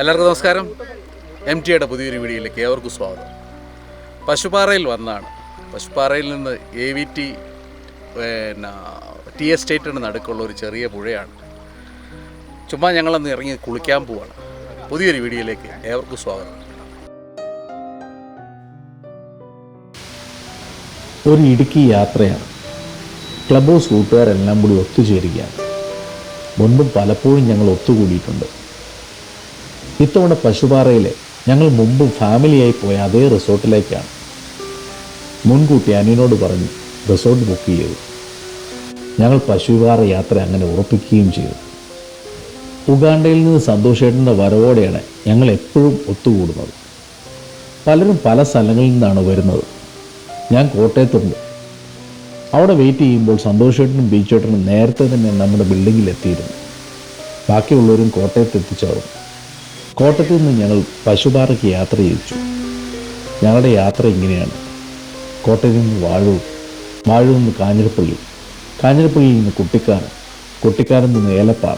എല്ലാവർക്കും നമസ്കാരം. എം ടിയുടെ പുതിയൊരു വീഡിയോയിലേക്ക് ഏവർക്കും സ്വാഗതം. പശുപാറയിൽ വന്നാണ്. പശുപാറയിൽ നിന്ന് എ വി ടി പിന്നെ ടി എസ്റ്റേറ്റിന് നടുക്കുള്ള ഒരു ചെറിയ പുഴയാണ്. ചുമ്മാ ഞങ്ങളൊന്ന് ഇറങ്ങി കുളിക്കാൻ പോവാണ്. പുതിയൊരു വീഡിയോയിലേക്ക് ഏവർക്കും സ്വാഗതം. ഒരു ഇടുക്കി യാത്രയാണ്. ക്ലബ് ഹൗസ് കൂട്ടുകാരെല്ലാം കൂടി ഒത്തുചേരുകയാണ്. മുൻപും പലപ്പോഴും ഞങ്ങൾ ഒത്തുകൂടിയിട്ടുണ്ട്. ഇത്തവണ പശുപാറയിലെ ഞങ്ങൾ മുമ്പ് ഫാമിലിയായി പോയ അതേ റിസോർട്ടിലേക്കാണ്. മുൻകൂട്ടി അനിയനോട് പറഞ്ഞു റിസോർട്ട് ബുക്ക് ചെയ്തു. ഞങ്ങൾ പശുപാറ യാത്ര അങ്ങനെ ഉറപ്പിക്കുകയും ചെയ്തു. ഉഗാണ്ടയിൽ നിന്ന് സന്തോഷേട്ടന്റെ വരവോടെയാണ് ഞങ്ങൾ എപ്പോഴും ഒത്തുകൂടുന്നത്. പലരും പല സ്ഥലങ്ങളിൽ നിന്നാണ് വരുന്നത്. ഞാൻ കോട്ടയത്തുണ്ട്. അവിടെ വെയിറ്റ് ചെയ്യുമ്പോൾ സന്തോഷേട്ടനും ബീച്ചേട്ടനും നേരത്തെ തന്നെ നമ്മുടെ ബിൽഡിങ്ങിൽ എത്തിയിരുന്നു. ബാക്കിയുള്ളവരും കോട്ടയത്ത് എത്തിച്ചേർന്നു കോട്ടയത്ത് നിന്ന് ഞങ്ങൾ പശുപാറയ്ക്ക് യാത്ര ചെയ്യിച്ചു. ഞങ്ങളുടെ യാത്ര ഇങ്ങനെയാണ്. കോട്ടയിൽ നിന്ന് വാഴൂർ വാഴൂർ നിന്ന് കാഞ്ഞിരപ്പള്ളി കാഞ്ഞിരപ്പള്ളിയിൽ നിന്ന് കുട്ടിക്കാനം കുട്ടിക്കാനം നിന്ന് ഏലപ്പാറ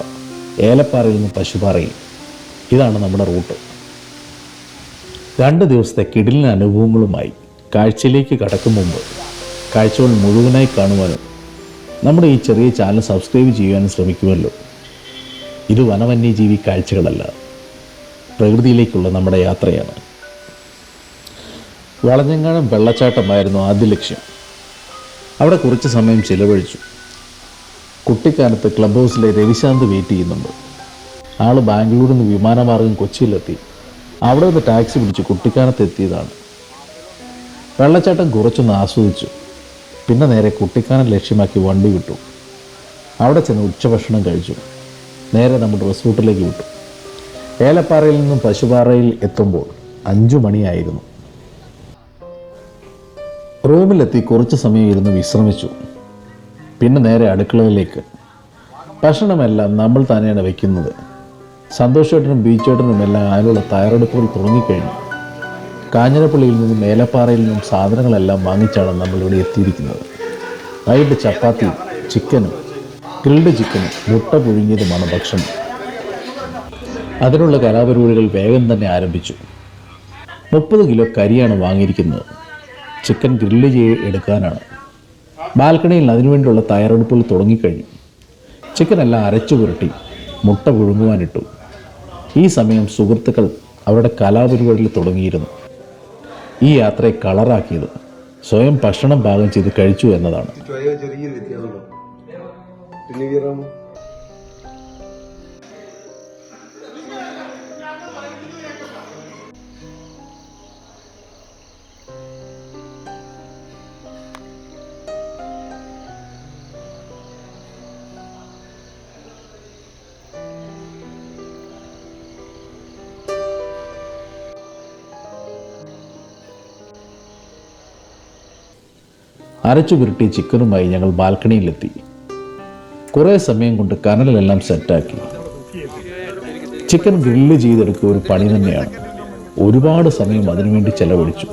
ഏലപ്പാറയിൽ നിന്ന് പശുപാറയിൽ. ഇതാണ് നമ്മുടെ റൂട്ട്. രണ്ട് ദിവസത്തെ കിടിലിന് അനുഭവങ്ങളുമായി കാഴ്ചയിലേക്ക് കടക്കും മുമ്പ് കാഴ്ചകൾ മുഴുവനായി കാണുവാനും നമ്മുടെ ഈ ചെറിയ ചാനൽ സബ്സ്ക്രൈബ് ചെയ്യുവാനും ശ്രമിക്കുമല്ലോ. ഇത് വനവന്യജീവി കാഴ്ചകളല്ല. പ്രകൃതിയിലേക്കുള്ള നമ്മുടെ യാത്രയാണ്. വളഞ്ഞങ്ങാനം വെള്ളച്ചാട്ടമായിരുന്നു ആദ്യ ലക്ഷ്യം. അവിടെ കുറച്ച് സമയം ചിലവഴിച്ചു. കുട്ടിക്കാലത്ത് ക്ലബ് ഹൗസിലെ രവിശാന്ത് വെയിറ്റ് ചെയ്യുന്നുണ്ട്. ആൾ ബാംഗ്ലൂരിൽ നിന്ന് വിമാനമാർഗം കൊച്ചിയിലെത്തി. അവിടെ നിന്ന് ടാക്സി പിടിച്ച് കുട്ടിക്കാനത്ത് എത്തിയതാണ്. വെള്ളച്ചാട്ടം കുറച്ചൊന്ന് ആസ്വദിച്ചു. പിന്നെ നേരെ കുട്ടിക്കാനം ലക്ഷ്യമാക്കി വണ്ടി വിട്ടു. അവിടെ ചെന്ന് ഉച്ചഭക്ഷണം കഴിച്ചു. നേരെ നമ്മുടെ റിസോർട്ടിലേക്ക് വിട്ടു. ഏലപ്പാറയിൽ നിന്നും പശുപാറയിൽ എത്തുമ്പോൾ അഞ്ചു മണിയായിരുന്നു. റൂമിലെത്തി കുറച്ച് സമയം ഇരുന്ന് വിശ്രമിച്ചു. പിന്നെ നേരെ അടുക്കളയിലേക്ക്. ഭക്ഷണമെല്ലാം നമ്മൾ തന്നെയാണ് വയ്ക്കുന്നത് സന്തോഷേട്ടനും ബീച്ചേട്ടനും എല്ലാം അതിനുള്ള തയ്യാറെടുപ്പുകൾ തുടങ്ങിക്കഴിഞ്ഞു. കാഞ്ഞിരപ്പള്ളിയിൽ നിന്നും മേലപ്പാറയിൽ നിന്നും സാധനങ്ങളെല്ലാം വാങ്ങിച്ചാണ് നമ്മൾ ഇവിടെ എത്തിയിരിക്കുന്നത്. വൈകിട്ട് ചപ്പാത്തിയും ചിക്കനും ഗ്രിൽഡ് ചിക്കനും മുട്ട പുഴുങ്ങിയതുമാണ് ഭക്ഷണം. അതിനുള്ള കലാപരിപാടികൾ വേഗം തന്നെ ആരംഭിച്ചു. മുപ്പത് കിലോ കരിയാണ് വാങ്ങിയിരിക്കുന്നത്. ചിക്കൻ ഗ്രില്ല് ചെയ്ത് എടുക്കാനാണ്. ബാൽക്കണിയിൽ അതിനുവേണ്ടിയുള്ള തയ്യാറെടുപ്പുകൾ തുടങ്ങിക്കഴിഞ്ഞു. ചിക്കൻ എല്ലാം അരച്ചു പുരട്ടി മുട്ട പുഴുങ്ങുവാനിട്ടു. ഈ സമയം സുഹൃത്തുക്കൾ അവരുടെ കലാപരിപാടിയിൽ തുടങ്ങിയിരുന്നു. ഈ യാത്രയെ കളറാക്കിയത് സ്വയം ഭക്ഷണം പാകം ചെയ്ത് കഴിച്ചു എന്നതാണ്. ചെറിയ ചെറിയൊരു വ്യത്യാസമുണ്ടോ അരച്ചു പുരട്ടിയ ചിക്കനുമായി ഞങ്ങൾ ബാൽക്കണിയിലെത്തി. കുറേ സമയം കൊണ്ട് കനലെല്ലാം സെറ്റാക്കി. ചിക്കൻ ഗ്രില്ല് ചെയ്തെടുക്കുക ഒരു പണി തന്നെയാണ്. ഒരുപാട് സമയം അതിനുവേണ്ടി ചെലവഴിച്ചു.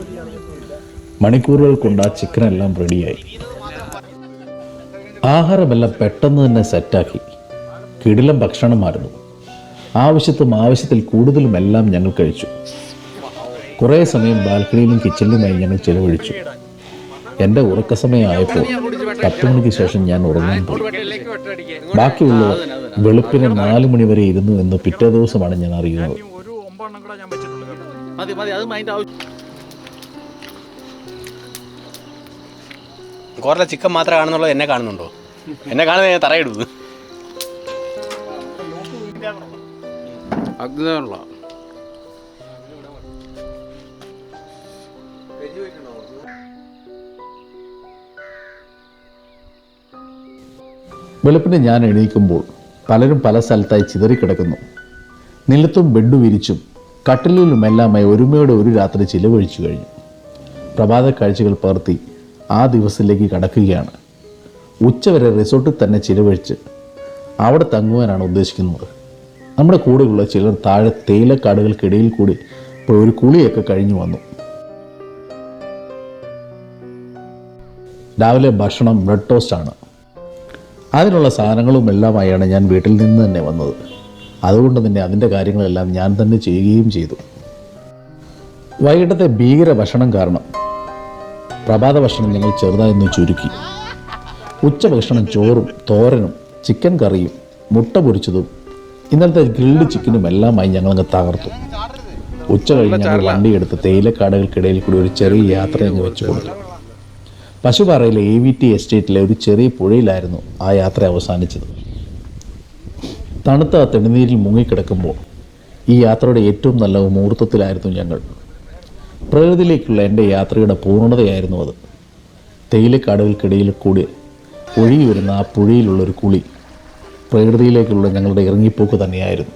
മണിക്കൂറുകൾ കൊണ്ട് ആ ചിക്കനെല്ലാം റെഡിയായി. ആഹാരമെല്ലാം പെട്ടെന്ന് തന്നെ സെറ്റാക്കി. കിടിലം ഭക്ഷണമായിരുന്നു ആവശ്യത്തും ആവശ്യത്തിൽ കൂടുതലും എല്ലാം ഞങ്ങൾ കഴിച്ചു. കുറേ സമയം ബാൽക്കണിയിലും കിച്ചണിലുമായി ഞങ്ങൾ ചെലവഴിച്ചു. എന്റെ ഉറക്ക സമയമായപ്പോൾ പത്ത് മണിക്ക് ശേഷം ഞാൻ ഉറങ്ങാൻ പോയി. ബാക്കിയുള്ളവർ വെളുപ്പിന് നാല് മണി വരെ ഇരുന്നു എന്ന് പിറ്റേ ദിവസമാണ് ഞാൻ അറിയുന്നത്. മതി മതി അത് അതിന്റെ ആവശ്യം കുറേ ചിക്കൻ മാത്രം കാണുന്നുള്ളൂ എന്നെ കാണുന്നുണ്ടോ? എന്നെ കാണുന്നത് ഞാൻ തറയിടുന്നു അഗ്നിയുള്ള വെളുപ്പിന് ഞാൻ എണീക്കുമ്പോൾ പലരും പല സ്ഥലത്തായി ചിതറിക്കിടക്കുന്നു. നിലത്തും ബെഡ് വിരിച്ചും കട്ടിലിലുമെല്ലാമായി ഒരുമയോടെ ഒരു രാത്രി ചിലവഴിച്ചു കഴിഞ്ഞു. പ്രഭാത കാഴ്ചകൾ പകർത്തി ആ ദിവസത്തിലേക്ക് കടക്കുകയാണ്. ഉച്ചവരെ റിസോർട്ടിൽ തന്നെ ചിലവഴിച്ച് അവിടെ തങ്ങുവാനാണ് ഉദ്ദേശിക്കുന്നത്. നമ്മുടെ കൂടെയുള്ള ചിലർ താഴെ തേയിലക്കാടുകൾക്കിടയിൽ കൂടി പോയി ഒരു കുളിയൊക്കെ കഴിഞ്ഞു വന്നു. രാവിലെ ഭക്ഷണം ബ്രെഡ് ടോസ്റ്റ് ആണ്. അതിനുള്ള സാധനങ്ങളും എല്ലാമായാണ് ഞാൻ വീട്ടിൽ നിന്ന് തന്നെ വന്നത്. അതുകൊണ്ട് തന്നെ അതിന്റെ കാര്യങ്ങളെല്ലാം ഞാൻ തന്നെ ചെയ്യുകയും ചെയ്തു. വൈകിട്ടത്തെ ഭീകര ഭക്ഷണം കാരണം പ്രഭാത ഭക്ഷണം ഞങ്ങൾ ചെറുതായൊന്ന് ചുരുക്കി. ഉച്ചഭക്ഷണം ചോറും തോരനും ചിക്കൻ കറിയും മുട്ട പൊരിച്ചതും ഇന്നലത്തെ ഗ്രിൽഡ് ചിക്കനും എല്ലാമായി ഞങ്ങളങ്ങ് തകർത്തു. ഉച്ച കഴിഞ്ഞ് ഞങ്ങൾ വണ്ടിയെടുത്ത് തേയിലക്കാടുകൾക്കിടയിൽ കൂടി ഒരു ചെറിയ യാത്ര അങ്ങ് വെച്ചു കൊടുത്തു. പശുപാറയിലെ എ വി ടി എസ്റ്റേറ്റിലെ ഒരു ചെറിയ പുഴയിലായിരുന്നു ആ യാത്ര അവസാനിച്ചത്. തണുത്ത തെണ്ണുനീരിൽ മുങ്ങിക്കിടക്കുമ്പോൾ ഈ യാത്രയുടെ ഏറ്റവും നല്ല മുഹൂർത്തത്തിലായിരുന്നു ഞങ്ങൾ. പ്രകൃതിയിലേക്കുള്ള എന്റെ യാത്രയുടെ പൂർണതയായിരുന്നു അത്. തേയിലക്കാടുകൾക്കിടയിൽ കൂടി ഒഴുകി വരുന്ന ആ പുഴയിലുള്ളൊരു കുളി പ്രകൃതിയിലേക്കുള്ള ഞങ്ങളുടെ ഇറങ്ങിപ്പോക്ക് തന്നെയായിരുന്നു.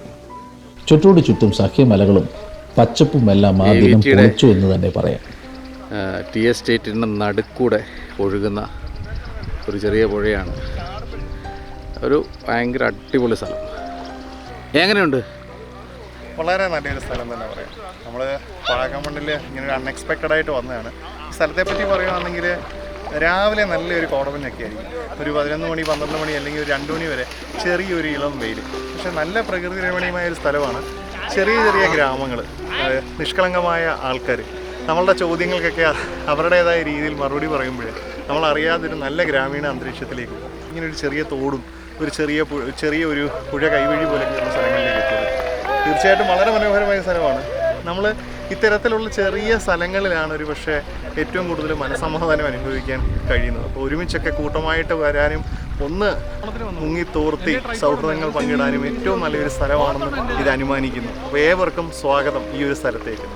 ചുറ്റോട് ചുറ്റും സഖ്യമലകളും പച്ചപ്പും എല്ലാം ആ ദിനം പൊളിച്ചു എന്ന് തന്നെ പറയാം. ടി എസ്റ്റേറ്റിന്റെ നടുക്കൂടെ ഒഴുകുന്ന ഒരു ചെറിയ പുഴയാണ്. ഒരു ഭയങ്കര അടിപൊളി സ്ഥലം. എങ്ങനെയുണ്ട്? വളരെ നല്ലൊരു സ്ഥലം തന്നെ പറയാം. നമ്മൾ വാഗമണ്ണിൽ ഇങ്ങനെ ഒരു അൺഎക്സ്പെക്റ്റഡ് ആയിട്ട് വന്നതാണ്. സ്ഥലത്തെ പറ്റി പറയുകയാണെങ്കിൽ രാവിലെ നല്ലൊരു കോടമഞ്ഞൊക്കെ ആയിരിക്കും. ഒരു പതിനൊന്ന് മണി പന്ത്രണ്ട് മണി അല്ലെങ്കിൽ ഒരു രണ്ട് മണി വരെ ചെറിയൊരു ഇളം വെയിൽ. പക്ഷെ നല്ല പ്രകൃതി രമണീയമായ ഒരു സ്ഥലമാണ്. ചെറിയ ചെറിയ ഗ്രാമങ്ങൾ നിഷ്കളങ്കമായ ആൾക്കാർ നമ്മളുടെ ചോദ്യങ്ങൾക്കൊക്കെ അവരുടേതായ രീതിയിൽ മറുപടി പറയുമ്പോൾ നമ്മൾ അറിയാതെ നല്ല ഗ്രാമീണ അന്തരീക്ഷത്തിലേക്ക് പോകും. ഇങ്ങനെ ഒരു ചെറിയ തോടും ഒരു ചെറിയ ചെറിയ ഒരു പുഴ കൈവഴി പോലെ പോലെയൊക്കെയുള്ള സ്ഥലങ്ങളിലേക്ക് എത്തിയത് തീർച്ചയായിട്ടും വളരെ മനോഹരമായ സ്ഥലമാണ്. നമ്മൾ ഇത്തരത്തിലുള്ള ചെറിയ സ്ഥലങ്ങളിലാണ് ഒരു പക്ഷേ ഏറ്റവും കൂടുതൽ മനസമാധാനം അനുഭവിക്കാൻ കഴിയുന്നത്. അപ്പോൾ ഒരുമിച്ചൊക്കെ കൂട്ടമായിട്ട് വരാനും ഒന്ന് മുങ്ങി തോർത്തി സൗഹൃദങ്ങൾ പങ്കിടാനും ഏറ്റവും നല്ലൊരു സ്ഥലമാണെന്ന് ഇത് അനുമാനിക്കുന്നു. അപ്പോൾ ഏവർക്കും സ്വാഗതം ഈ ഒരു സ്ഥലത്തേക്ക്.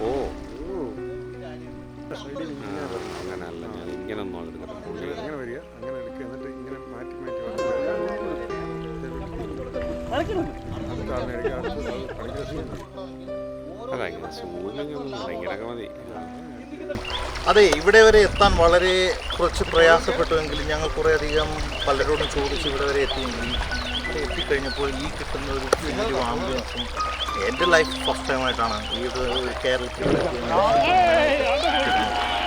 ഓ. അങ്ങനല്ല ഞാൻ ഇങ്ങനെ ഒന്നും അങ്ങനെ വരിക. അങ്ങനെ എടുക്കുക. എന്നിട്ട് ഇങ്ങനെ മാറ്റി മാറ്റി അതങ്ങനെ മതി. അതെ ഇവിടെ വരെ എത്താൻ വളരെ കുറച്ച് പ്രയാസപ്പെട്ടുവെങ്കിലും ഞങ്ങൾ കുറേയധികം പലരോടും ചോദിച്ച് ഇവിടെ വരെ എത്തിയെങ്കിലും എത്തിക്കഴിഞ്ഞപ്പോൾ ഈ കിട്ടുന്ന ഒരു വലിയൊരു ആംബുലൻസും എന്റെ ലൈഫ് ഫസ്റ്റ് ടൈമായിട്ടാണ് ഈ ഒരു കേരളത്തിൽ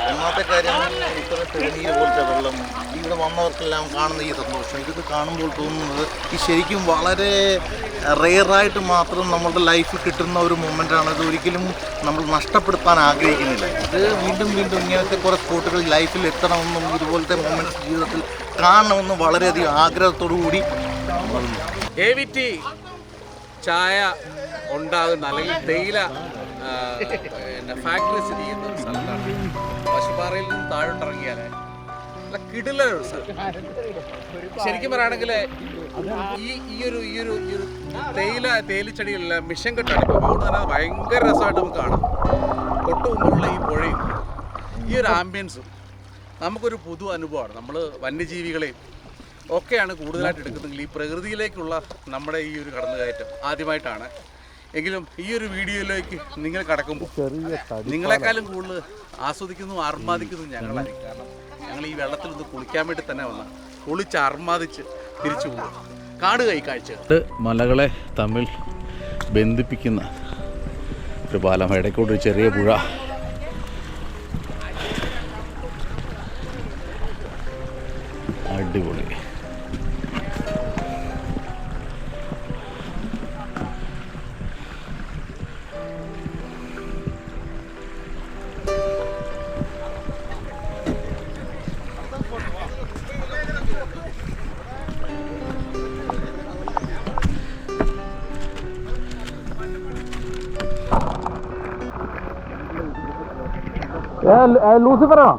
ഒന്നാമത്തെ കാര്യം ഇത്ര തെളിനീര് പോലത്തെ വെള്ളം ഇവിടെ വന്നവർക്കെല്ലാം കാണുന്ന ഈ സന്തോഷം. ഇത് കാണുമ്പോൾ തോന്നുന്നത് ഈ ശരിക്കും വളരെ റെയറായിട്ട് മാത്രം നമ്മളുടെ ലൈഫിൽ കിട്ടുന്ന ഒരു മൊമെന്റാണ് ഇത് ഒരിക്കലും നമ്മൾ നഷ്ടപ്പെടുത്താൻ ആഗ്രഹിക്കുന്നില്ല. ഇത് വീണ്ടും വീണ്ടും ഇങ്ങനത്തെ കുറേ സ്പോട്ടുകൾ ലൈഫിൽ എത്തണമെന്നും ഇതുപോലത്തെ മൊമെന്റ്സ് ജീവിതത്തിൽ കാണണമെന്നും വളരെയധികം ആഗ്രഹത്തോടു കൂടി എ ടി ചായ ഉണ്ടാകുന്ന അല്ലെങ്കിൽ തേയില ഫാക്ടറി സ്ഥിതി ചെയ്യുന്ന ഒരു സ്ഥലത്താണ്. പശുപാറയിൽ നിന്ന് താഴോട്ടിറങ്ങിയാൽ നല്ല കിടില ശരിക്കും പറയുകയാണെങ്കിൽ ഈ ഈ ഒരു ഈ ഒരു തേയില തേയിലച്ചെടികളിലെ മിഷൻ കെട്ടാണ് ഇപ്പോൾ അതുകൊണ്ട് തന്നെ ഭയങ്കര രസമായിട്ട് നമുക്ക് കാണാം. തൊട്ട് മുമ്പുള്ള ഈ പുഴയും ഈ ഒരു ആംബിയൻസും നമുക്കൊരു പുതു അനുഭവമാണ്. നമ്മൾ വന്യജീവികളെയും ഒക്കെയാണ് കൂടുതലായിട്ട് എടുക്കുന്നതെങ്കിൽ ഈ പ്രകൃതിയിലേക്കുള്ള നമ്മുടെ ഈ ഒരു കടന്നുകയറ്റം ആദ്യമായിട്ടാണ്. എങ്കിലും ഈ ഒരു വീഡിയോയിലേക്ക് നിങ്ങൾ കടക്കുമ്പോൾ നിങ്ങളെക്കാളും കൂടുതൽ ആസ്വദിക്കുന്നു ആർമാദിക്കുന്നു ഞങ്ങളായിരിക്കും. കാരണം ഞങ്ങൾ ഈ വെള്ളത്തിൽ നിന്ന് കുളിക്കാൻ വേണ്ടി തന്നെ വന്ന കുളിച്ച് അർമാദിച്ച് തിരിച്ചു പോകും കാട് കൈ കാഴ്ച. മലകളെ തമ്മിൽ ബന്ധിപ്പിക്കുന്ന ഒരു പാലം. ഇടയ്ക്കൂടെ ഒരു ചെറിയ പുഴ. അടിപൊളി. ലൂസിഫറാണോ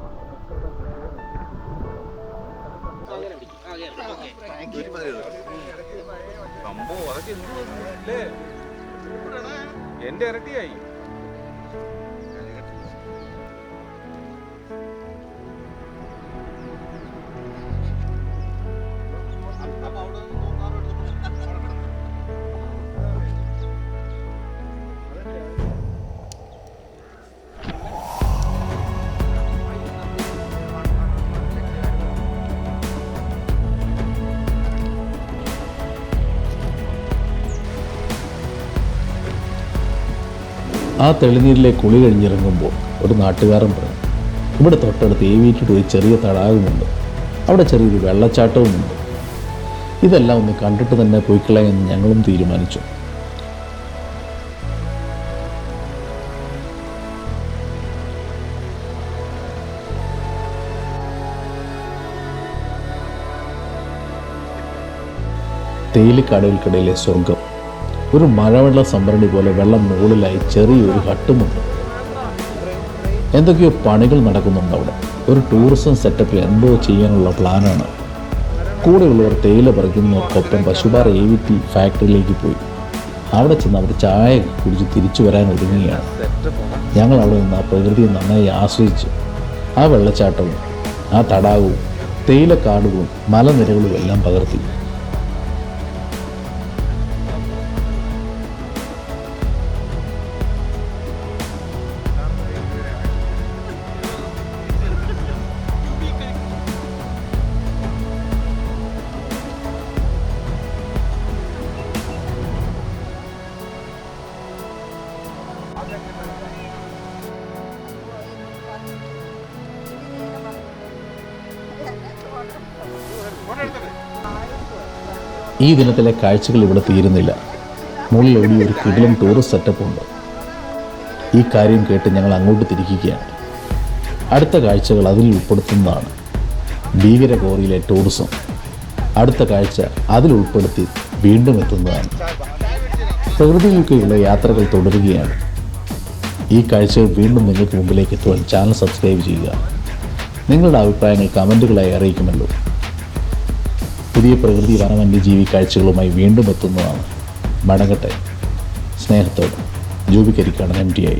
ആ തെളിനീരിലെ കുളി കഴിഞ്ഞിറങ്ങുമ്പോൾ ഒരു നാട്ടുകാരൻ പറഞ്ഞു ഇവിടെ തൊട്ടടുത്ത് ഏവിയേറ്റഡ് ഒരു ചെറിയ തടാകമുണ്ട്. അവിടെ ചെറിയൊരു വെള്ളച്ചാട്ടവുമുണ്ട്. ഇതെല്ലാം ഒന്ന് കണ്ടിട്ട് തന്നെ പോയിക്കളയെന്ന് ഞങ്ങളും തീരുമാനിച്ചു. തേയിലക്കാടുകൾക്കിടയിലെ സ്വർഗം ഒരു മഴവെള്ള സംഭരണി പോലെ വെള്ളം മുകളിലായി ചെറിയൊരു ഹട്ടുമുണ്ട്. എന്തൊക്കെയോ പണികൾ നടക്കുന്നുണ്ട് അവിടെ. ഒരു ടൂറിസം സെറ്റപ്പ് എന്തോ ചെയ്യാനുള്ള പ്ലാനാണ്. കൂടെയുള്ളവർ തേയില പറിക്കുന്നവർക്കൊപ്പം പശുപാറ എ വി ടി ഫാക്ടറിയിലേക്ക് പോയി. അവിടെ ചെന്ന് അവർ ചായ കുടിച്ച് തിരിച്ചു വരാൻ ഒരുങ്ങുകയാണ്. ഞങ്ങൾ അവിടെ നിന്ന് ആ പ്രകൃതിയെ നന്നായി ആസ്വദിച്ച് ആ വെള്ളച്ചാട്ടവും ആ തടാകവും തേയിലക്കാടുകളും മലനിരകളും എല്ലാം പകർത്തി. ഈ ദിനത്തിലെ കാഴ്ചകൾ ഇവിടെ തീരുന്നില്ല. മുകളിൽ എവിടെ ഒരു കിടിലും ടൂറിസ്റ്റ് സെറ്റപ്പ് ഉണ്ട്. ഈ കാര്യം കേട്ട് ഞങ്ങൾ അങ്ങോട്ട് തിരിക്കുകയാണ്. അടുത്ത കാഴ്ചകൾ അതിൽ ഉൾപ്പെടുത്തുന്നതാണ്. ഭീകരകോറിയിലെ ടൂറിസം അടുത്ത കാഴ്ച അതിൽ ഉൾപ്പെടുത്തി വീണ്ടും എത്തുന്നതാണ്. പ്രകൃതിയിലേക്കുള്ള യാത്രകൾ തുടരുകയാണ്. ഈ കാഴ്ചകൾ വീണ്ടും നിങ്ങൾക്ക് മുമ്പിലേക്ക് എത്തുവാൻ ചാനൽ സബ്സ്ക്രൈബ് ചെയ്യുക. നിങ്ങളുടെ അഭിപ്രായങ്ങൾ കമന്റുകളായി അറിയിക്കുമല്ലോ. പുതിയ പ്രകൃതി വന വന്യജീവി കാഴ്ചകളുമായി വീണ്ടും എത്തുന്നതാണ്. മടങ്ങട്ടെ സ്നേഹത്തോടെ. ജൂബിക്കരിക്കാണ് എം ടി ഐ.